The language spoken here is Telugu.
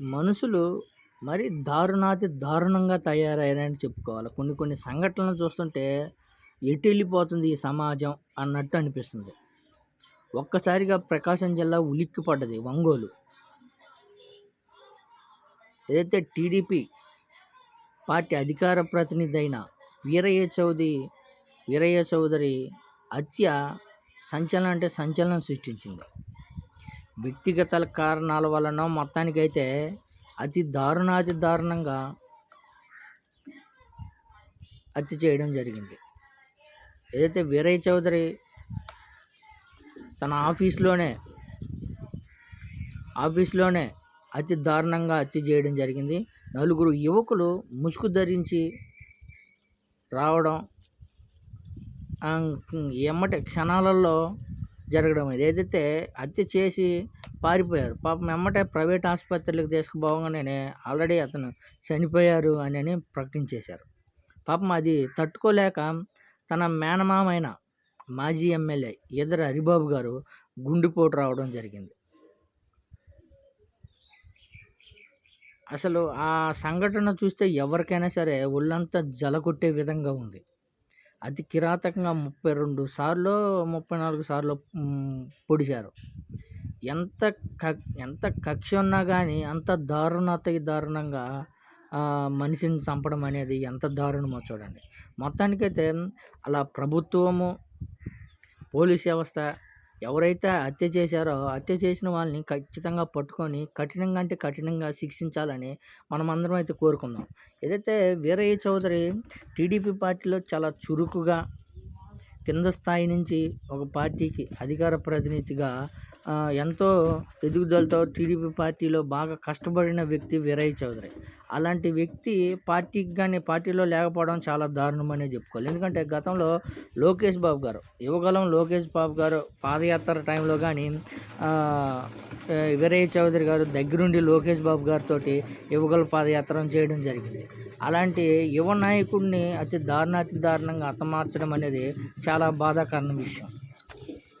మనుషులు మరి దారుణాతి దారుణంగా తయారయ్యారని చెప్పుకోవాలి. కొన్ని కొన్ని సంఘటనలు చూస్తుంటే ఎటెళ్ళిపోతుంది ఈ సమాజం అన్నట్టు అనిపిస్తుంది. ఒక్కసారిగా ప్రకాశం జిల్లా ఉలిక్కిపడ్డది ఒంగోలు. ఏదైతే టీడీపీ పార్టీ అధికార ప్రతినిధి అయిన వీరయ్య చౌదరి వీరయ్య చౌదరి హత్య సంచలనం అంటే సంచలనం సృష్టించింది. వ్యక్తిగత కారణాల వలనో మొత్తానికైతే అతి దారుణాతి దారుణంగా హత్య చేయడం జరిగింది. ఏదైతే వీరయ్య చౌదరి తన ఆఫీస్‌లోనే ఆఫీస్‌లోనే అతి దారుణంగా హత్య చేయడం జరిగింది. నలుగురు యువకులు ముసుగు ధరించి రావడం ఎమ్మటి క్షణాలలో జరగడం ఇది. ఏదైతే హత్య చేసి పారిపోయారు. పాపం ఎమ్మటే ప్రైవేట్ ఆసుపత్రులకు తీసుకుపోగానే ఆల్రెడీ అతను చనిపోయారు అని అని ప్రకటించేశారు. పాపం అది తట్టుకోలేక తన మేనమామ అయిన మాజీ ఎమ్మెల్యే ఈదర హరిబాబు గారు గుండెపోటు రావడం జరిగింది. అసలు ఆ సంఘటన చూస్తే ఎవరికైనా సరే ఒళ్ళంతా జలకొట్టే విధంగా ఉంది. అతి కిరాతకంగా 32 సార్లో, 34 సార్లో సార్లు పొడిచారు. ఎంత క ఎంత కక్ష ఉన్నా కానీ అంత దారుణత దారుణంగా మనిషిని చంపడం అనేది ఎంత దారుణమో చూడండి. మొత్తానికైతే అలా ప్రభుత్వము, పోలీస్ వ్యవస్థ ఎవరైతే హత్య చేశారో హత్య చేసిన వాళ్ళని ఖచ్చితంగా పట్టుకొని కఠినంగా అంటే కఠినంగా శిక్షించాలని మనమందరం అయితే కోరుకుందాం. ఏదైతే వీరయ్య చౌదరి టీడీపీ పార్టీలో చాలా చురుకుగా కింద స్థాయి నుంచి ఒక పార్టీకి అధికార ప్రతినిధిగా ఎంతో ఎదుగుదలతో టీడీపీ పార్టీలో బాగా కష్టపడిన వ్యక్తి వీరయ్య చౌదరి. అలాంటి వ్యక్తి పార్టీకి కానీ పార్టీలో లేకపోవడం చాలా దారుణమనే చెప్పుకోవాలి. ఎందుకంటే గతంలో లోకేష్ బాబు గారు, యువగలం లోకేష్ బాబు గారు పాదయాత్ర టైంలో కానీ వీరయ్య చౌదరి గారు దగ్గరుండి లోకేష్ బాబు గారితోటి యువగళం పాదయాత్ర చేయడం జరిగింది. అలాంటి యువ నాయకుడిని అతి దారుణాతి దారుణంగా హతమార్చడం అనేది చాలా బాధాకరణ విషయం.